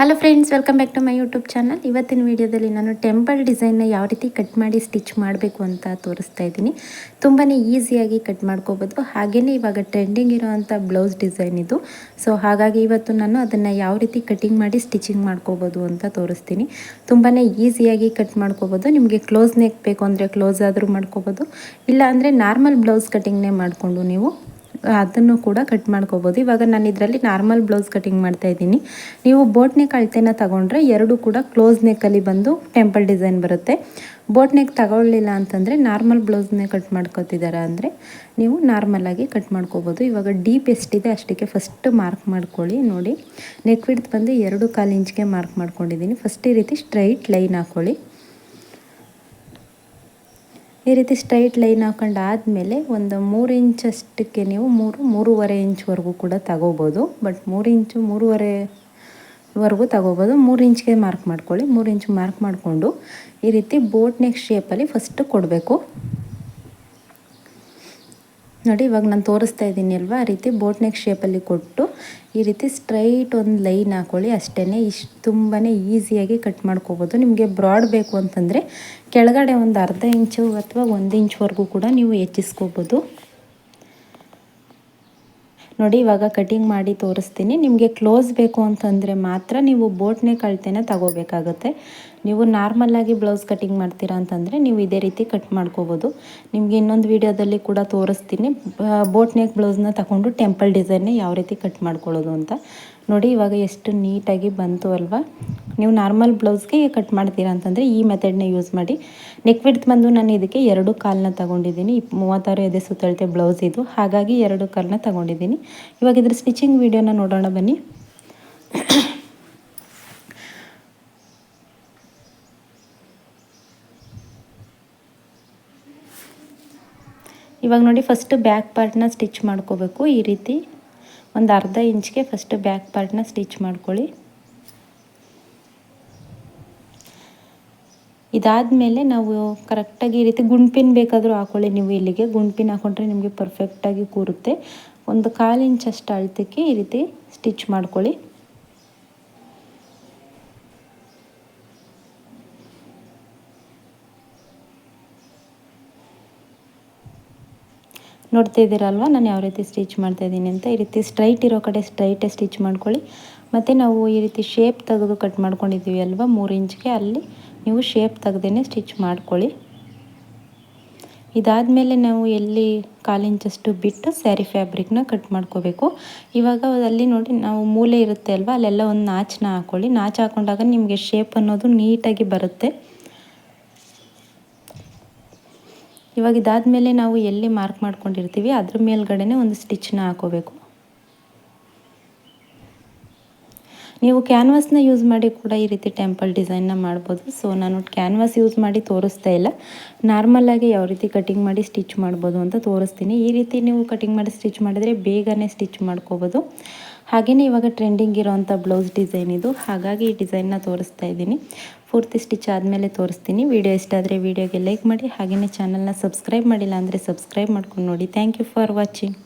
Hello friends welcome back to my YouTube channel ಇವತ್ತಿನ ವಿಡಿಯೋದಲ್ಲಿ ನಾನು ಟೆಂಪಲ್ ಡಿಸೈನ್ನ ಯಾವ ರೀತಿ ಕಟ್ ಮಾಡಿ ಸ್ಟಿಚ್ ಮಾಡಬೇಕು ಅಂತ ತೋರಿಸ್ತಾ ಇದ್ದೀನಿ. ತುಂಬಾ ಈಸಿಯಾಗಿ ಕಟ್ ಮಾಡ್ಕೋಬೋದು. ಹಾಗೆಯೇ ಇವಾಗ ಟ್ರೆಂಡಿಂಗ್ ಇರೋವಂಥ ಬ್ಲೌಸ್ ಡಿಸೈನ್ ಇದು. ಸೊ ಹಾಗಾಗಿ ಇವತ್ತು ನಾನು ಅದನ್ನು ಯಾವ ರೀತಿ ಕಟಿಂಗ್ ಮಾಡಿ ಸ್ಟಿಚಿಂಗ್ ಮಾಡ್ಕೋಬೋದು ಅಂತ ತೋರಿಸ್ತೀನಿ. ತುಂಬಾ ಈಸಿಯಾಗಿ ಕಟ್ ಮಾಡ್ಕೋಬೋದು. ನಿಮಗೆ ಕ್ಲೋಸ್ ನೆಕ್ ಬೇಕು ಅಂದರೆ ಕ್ಲೋಸ್ ಆದರೂ ಮಾಡ್ಕೋಬೋದು. ಇಲ್ಲ ಅಂದರೆ ನಾರ್ಮಲ್ ಬ್ಲೌಸ್ ಕಟಿಂಗ್ನೇ ಮಾಡಿಕೊಂಡು ನೀವು ಅದನ್ನು ಕೂಡ ಕಟ್ ಮಾಡ್ಕೋಬೋದು. ಇವಾಗ ನಾನು ಇದರಲ್ಲಿ ನಾರ್ಮಲ್ ಬ್ಲೌಸ್ ಕಟಿಂಗ್ ಮಾಡ್ತಾ ಇದ್ದೀನಿ. ನೀವು ಬೋಟ್ ನೆಕ್ ಅಳತೆನ ತಗೊಂಡ್ರೆ ಎರಡು ಕೂಡ ಕ್ಲೋಸ್ ನೆಕ್ಕಲ್ಲಿ ಬಂದು ಟೆಂಪಲ್ ಡಿಸೈನ್ ಬರುತ್ತೆ. ಬೋಟ್ ನೆಕ್ ತಗೊಳ್ಳಿಲ್ಲ ಅಂತಂದರೆ ನಾರ್ಮಲ್ ಬ್ಲೌಸ್ನೇ ಕಟ್ ಮಾಡ್ಕೋತಿದ್ದಾರೆ ಅಂದರೆ ನೀವು ನಾರ್ಮಲಾಗಿ ಕಟ್ ಮಾಡ್ಕೋಬೋದು. ಇವಾಗ ಡೀಪ್ ಎಷ್ಟಿದೆ ಅಷ್ಟಕ್ಕೆ ಫಸ್ಟ್ ಮಾರ್ಕ್ ಮಾಡ್ಕೊಳ್ಳಿ, ನೋಡಿ. ನೆಕ್ ವಿಡ್ತ್ ಬಂದು ಎರಡು ಕಾಲು ಇಂಚ್ಗೆ ಮಾರ್ಕ್ ಮಾಡ್ಕೊಂಡಿದ್ದೀನಿ. ಫಸ್ಟ್ ಈ ರೀತಿ ಸ್ಟ್ರೈಟ್ ಲೈನ್ ಹಾಕ್ಕೊಳ್ಳಿ ಈ ರೀತಿ ಸ್ಟ್ರೈಟ್ ಲೈನ್ ಹಾಕೊಂಡು ಆದಮೇಲೆ ಒಂದು ಮೂರು ಇಂಚಷ್ಟಕ್ಕೆ ನೀವು ಮೂರು, ಮೂರುವರೆ ಇಂಚ್ವರೆಗೂ ಕೂಡ ತಗೋಬೋದು. ಬಟ್ ಮೂರು ಇಂಚು ಮೂರುವರೆವರೆಗೂ ತಗೋಬೋದು. ಮೂರು ಇಂಚ್ಗೆ ಮಾರ್ಕ್ ಮಾಡ್ಕೊಳ್ಳಿ. ಮೂರು ಇಂಚ್ ಮಾರ್ಕ್ ಮಾಡಿಕೊಂಡು ಈ ರೀತಿ ಬೋಟ್ ನೆಕ್ ಶೇಪಲ್ಲಿ ಫಸ್ಟು ಕೊಡಬೇಕು. ನೋಡಿ, ಇವಾಗ ನಾನು ತೋರಿಸ್ತಾ ಇದ್ದೀನಿ ಅಲ್ವಾ? ಆ ರೀತಿ ಬೋಟ್ ನೆಕ್ ಶೇಪಲ್ಲಿ ಕೊಟ್ಟು ಈ ರೀತಿ ಸ್ಟ್ರೈಟ್ ಒಂದು ಲೈನ್ ಹಾಕೊಳ್ಳಿ. ಅಷ್ಟೇ ಇಷ್ಟು ತುಂಬಾ ಈಸಿಯಾಗಿ ಕಟ್ ಮಾಡ್ಕೋಬೋದು. ನಿಮಗೆ ಬ್ರಾಡ್ ಬೇಕು ಅಂತಂದರೆ ಕೆಳಗಡೆ ಒಂದು ಅರ್ಧ ಇಂಚು ಅಥವಾ ಒಂದು ಇಂಚ್ವರೆಗೂ ಕೂಡ ನೀವು ಹೆಚ್ಚಿಸ್ಕೋಬೋದು. ನೋಡಿ, ಇವಾಗ ಕಟಿಂಗ್ ಮಾಡಿ ತೋರಿಸ್ತೀನಿ. ನಿಮಗೆ ಕ್ಲೋಸ್ ಬೇಕು ಅಂತಂದರೆ ಮಾತ್ರ ನೀವು ಬೋಟ್ನೆ ಕಳ್ತೇನೆ ತಗೋಬೇಕಾಗುತ್ತೆ. ನೀವು ನಾರ್ಮಲ್ಲಾಗಿ ಬ್ಲೌಸ್ ಕಟಿಂಗ್ ಮಾಡ್ತೀರಾ ಅಂತಂದರೆ ನೀವು ಇದೇ ರೀತಿ ಕಟ್ ಮಾಡ್ಕೋಬೋದು. ನಿಮಗೆ ಇನ್ನೊಂದು ವೀಡಿಯೋದಲ್ಲಿ ಕೂಡ ತೋರಿಸ್ತೀನಿ. ಬೋಟ್ ನೆಕ್ ಬ್ಲೌಸ್ನ ತಗೊಂಡು ಟೆಂಪಲ್ ಡಿಸೈನ್ನ ಯಾವ ರೀತಿ ಕಟ್ ಮಾಡ್ಕೊಳ್ಳೋದು ಅಂತ. ನೋಡಿ, ಇವಾಗ ಎಷ್ಟು ನೀಟಾಗಿ ಬಂತು ಅಲ್ವಾ? ನೀವು ನಾರ್ಮಲ್ ಬ್ಲೌಸ್ಗೆ ಕಟ್ ಮಾಡ್ತೀರಾ ಅಂತಂದರೆ ಈ ಮೆಥಡ್ನ ಯೂಸ್ ಮಾಡಿ. ನೆಕ್ ವಿಡ್ತ್ ಬಂದು ನಾನು ಇದಕ್ಕೆ ಎರಡು ಕಾಲನ್ನ ತೊಗೊಂಡಿದ್ದೀನಿ. ಮೂವತ್ತಾರು ಎದೆ ಸುತ್ತಳತೆ ಬ್ಲೌಸ್ ಇದು. ಹಾಗಾಗಿ ಎರಡು ಕಾಲನ್ನ ತೊಗೊಂಡಿದ್ದೀನಿ. ಇವಾಗ ಇದ್ರ ಸ್ಟಿಚಿಂಗ್ ವೀಡಿಯೋನ ನೋಡೋಣ ಬನ್ನಿ. ಇವಾಗ ನೋಡಿ ಫಸ್ಟ್ ಬ್ಯಾಕ್ ಪಾರ್ಟ್ನ ಸ್ಟಿಚ್ ಮಾಡ್ಕೋಬೇಕು ಈ ರೀತಿ. ಒಂದು ಅರ್ಧ ಇಂಚ್ಗೆ ಫಸ್ಟ್ ಬ್ಯಾಕ್ ಪಾರ್ಟ್ನ ಸ್ಟಿಚ್ ಮಾಡ್ಕೊಳ್ಳಿ. ಇದಾದಮೇಲೆ ನಾವು ಕರೆಕ್ಟಾಗಿ ಈ ರೀತಿ ಗುಂಡ್ಪಿನ್ ಬೇಕಾದರೂ ಹಾಕೊಳ್ಳಿ. ನೀವು ಇಲ್ಲಿಗೆ ಗುಂಡ್ಪಿನ್ ಹಾಕೊಂಡ್ರೆ ನಿಮಗೆ ಪರ್ಫೆಕ್ಟಾಗಿ ಕೂರುತ್ತೆ. ಒಂದು ಕಾಲು ಇಂಚಷ್ಟು ಅಳತೆಗೆ ಈ ರೀತಿ ಸ್ಟಿಚ್ ಮಾಡ್ಕೊಳ್ಳಿ. ನೋಡ್ತಾ ಇದ್ದೀರಲ್ವ? ನಾನು ಯಾವ ರೀತಿ ಸ್ಟಿಚ್ ಮಾಡ್ತಾಯಿದ್ದೀನಿ ಅಂತ ಈ ರೀತಿ ಸ್ಟ್ರೈಟ್ ಇರೋ ಕಡೆ ಸ್ಟ್ರೈಟೇ ಸ್ಟಿಚ್ ಮಾಡ್ಕೊಳ್ಳಿ. ಮತ್ತು ನಾವು ಈ ರೀತಿ ಶೇಪ್ ತೆಗೆದು ಕಟ್ ಮಾಡ್ಕೊಂಡಿದ್ದೀವಿ ಅಲ್ವಾ? ಮೂರು ಇಂಚ್ಗೆ ಅಲ್ಲಿ ನೀವು ಶೇಪ್ ತೆಗ್ದೇ ಸ್ಟಿಚ್ ಮಾಡ್ಕೊಳ್ಳಿ. ಇದಾದಮೇಲೆ ನಾವು ಎಲ್ಲಿ ಕಾಲಿಂಚಷ್ಟು ಬಿಟ್ಟು ಸ್ಯಾರಿ ಫ್ಯಾಬ್ರಿಕ್ನ ಕಟ್ ಮಾಡ್ಕೋಬೇಕು. ಇವಾಗ ಅಲ್ಲಿ ನೋಡಿ ನಾವು ಮೂಲೆ ಇರುತ್ತೆ ಅಲ್ವಾ? ಅಲ್ಲೆಲ್ಲ ಒಂದು ನಾಚನ್ನ ಹಾಕ್ಕೊಳ್ಳಿ ನಾಚು ಹಾಕೊಂಡಾಗ ನಿಮಗೆ ಶೇಪ್ ಅನ್ನೋದು ನೀಟಾಗಿ ಬರುತ್ತೆ. ಇವಾಗ ಇದಾದಮೇಲೆ ನಾವು ಎಲ್ಲಿ ಮಾರ್ಕ್ ಮಾಡ್ಕೊಂಡಿರ್ತೀವಿ, ಅದ್ರ ಮೇಲ್ಗಡೆ ಒಂದು ಸ್ಟಿಚ್ನ ಹಾಕೋಬೇಕು. ನೀವು ಕ್ಯಾನ್ವಾಸ್ನ ಯೂಸ್ ಮಾಡಿ ಕೂಡ ಈ ರೀತಿ ಟೆಂಪಲ್ ಡಿಸೈನ್ನ ಮಾಡ್ಬೋದು. ಸೊ ನಾನು ಕ್ಯಾನ್ವಾಸ್ ಯೂಸ್ ಮಾಡಿ ತೋರಿಸ್ತಾ ಇಲ್ಲ. ನಾರ್ಮಲಾಗಿ ಯಾವ ರೀತಿ ಕಟಿಂಗ್ ಮಾಡಿ ಸ್ಟಿಚ್ ಮಾಡ್ಬೋದು ಅಂತ ತೋರಿಸ್ತೀನಿ. ಈ ರೀತಿ ನೀವು ಕಟಿಂಗ್ ಮಾಡಿ ಸ್ಟಿಚ್ ಮಾಡಿದರೆ ಬೇಗನೆ ಸ್ಟಿಚ್ ಮಾಡ್ಕೋಬೋದು. ಹಾಗೆಯೇ ಇವಾಗ ಟ್ರೆಂಡಿಂಗ್ ಇರೋವಂಥ ಬ್ಲೌಸ್ ಡಿಸೈನ್ ಇದು. ಹಾಗಾಗಿ ಈ ಡಿಸೈನ್ನ ತೋರಿಸ್ತಾ ಇದ್ದೀನಿ. ಪೂರ್ತಿ ಸ್ಟಿಚ್ ಆದಮೇಲೆ ತೋರಿಸ್ತೀನಿ. ವಿಡಿಯೋ ಇಷ್ಟ ಆದರೆ ವೀಡಿಯೋಗೆ ಲೈಕ್ ಮಾಡಿ ಹಾಗೆಯೇ ಚಾನಲ್ನ ಸಬ್ಸ್ಕ್ರೈಬ್ ಮಾಡಿಲ್ಲ ಅಂದರೆ ಸಬ್ಸ್ಕ್ರೈಬ್ ಮಾಡ್ಕೊಂಡು ನೋಡಿ. Thank you for watching